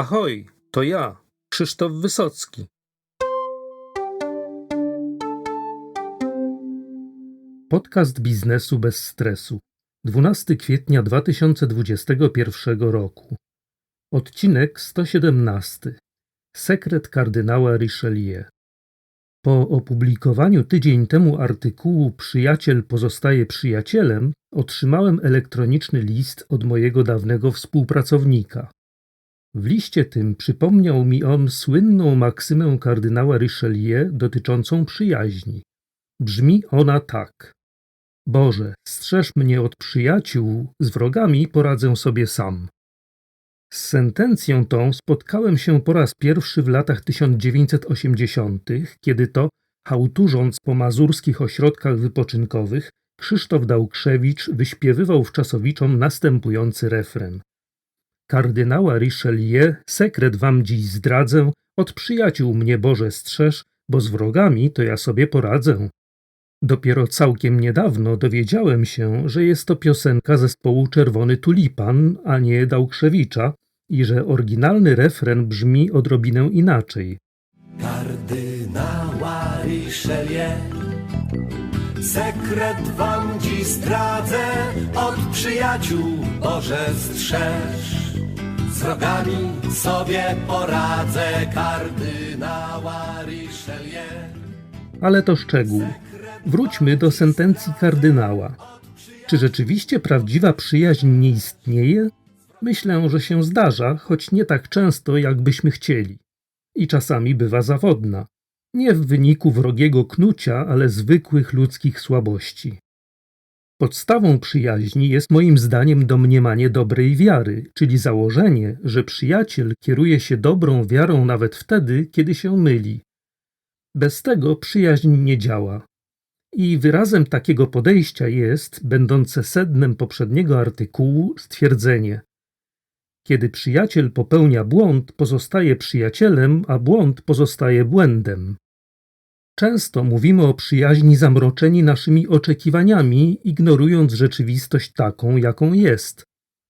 Ahoj, to ja, Krzysztof Wysocki. Podcast biznesu bez stresu. 12 kwietnia 2021 roku. Odcinek 117. Sekret kardynała Richelieu. Po opublikowaniu tydzień temu artykułu Przyjaciel pozostaje przyjacielem, otrzymałem elektroniczny list od mojego dawnego współpracownika. W liście tym przypomniał mi on słynną maksymę kardynała Richelieu dotyczącą przyjaźni. Brzmi ona tak: Boże, strzeż mnie od przyjaciół, z wrogami poradzę sobie sam. Z sentencją tą spotkałem się po raz pierwszy w latach 1980., kiedy to, hałturząc po mazurskich ośrodkach wypoczynkowych, Krzysztof Dałkrzewicz wyśpiewywał wczasowiczom następujący refren. Kardynała Richelieu sekret wam dziś zdradzę, od przyjaciół mnie Boże strzeż, bo z wrogami to ja sobie poradzę. Dopiero całkiem niedawno dowiedziałem się, że jest to piosenka zespołu Czerwony Tulipan, a nie Dałkrzewicza i że oryginalny refren brzmi odrobinę inaczej. Kardynała Richelieu Sekret wam dziś zdradzę Od przyjaciół Boże strzeż Z sobie poradzę Kardynała Richelieu Ale to szczegół. Wróćmy do sentencji kardynała. Czy rzeczywiście prawdziwa przyjaźń nie istnieje? Myślę, że się zdarza, choć nie tak często, jakbyśmy chcieli. I czasami bywa zawodna. Nie w wyniku wrogiego knucia, ale zwykłych ludzkich słabości. Podstawą przyjaźni jest moim zdaniem domniemanie dobrej wiary, czyli założenie, że przyjaciel kieruje się dobrą wiarą nawet wtedy, kiedy się myli. Bez tego przyjaźń nie działa. I wyrazem takiego podejścia jest, będące sednem poprzedniego artykułu, stwierdzenie: Kiedy przyjaciel popełnia błąd, pozostaje przyjacielem, a błąd pozostaje błędem. Często mówimy o przyjaźni zamroczeni naszymi oczekiwaniami, ignorując rzeczywistość taką, jaką jest.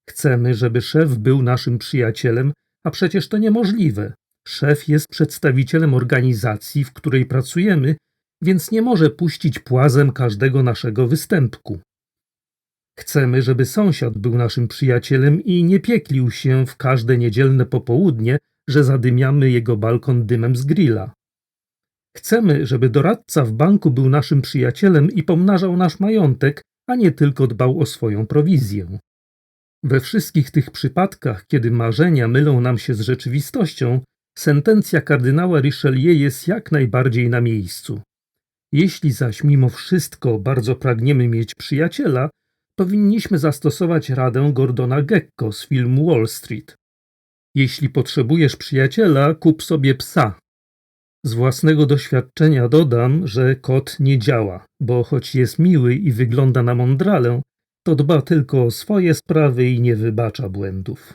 Chcemy, żeby szef był naszym przyjacielem, a przecież to niemożliwe. Szef jest przedstawicielem organizacji, w której pracujemy, więc nie może puścić płazem każdego naszego występku. Chcemy, żeby sąsiad był naszym przyjacielem i nie pieklił się w każde niedzielne popołudnie, że zadymiamy jego balkon dymem z grilla. Chcemy, żeby doradca w banku był naszym przyjacielem i pomnażał nasz majątek, a nie tylko dbał o swoją prowizję. We wszystkich tych przypadkach, kiedy marzenia mylą nam się z rzeczywistością, sentencja kardynała Richelieu jest jak najbardziej na miejscu. Jeśli zaś mimo wszystko bardzo pragniemy mieć przyjaciela, powinniśmy zastosować radę Gordona Gekko z filmu Wall Street. Jeśli potrzebujesz przyjaciela, kup sobie psa. Z własnego doświadczenia dodam, że kot nie działa, bo choć jest miły i wygląda na mądralę, to dba tylko o swoje sprawy i nie wybacza błędów.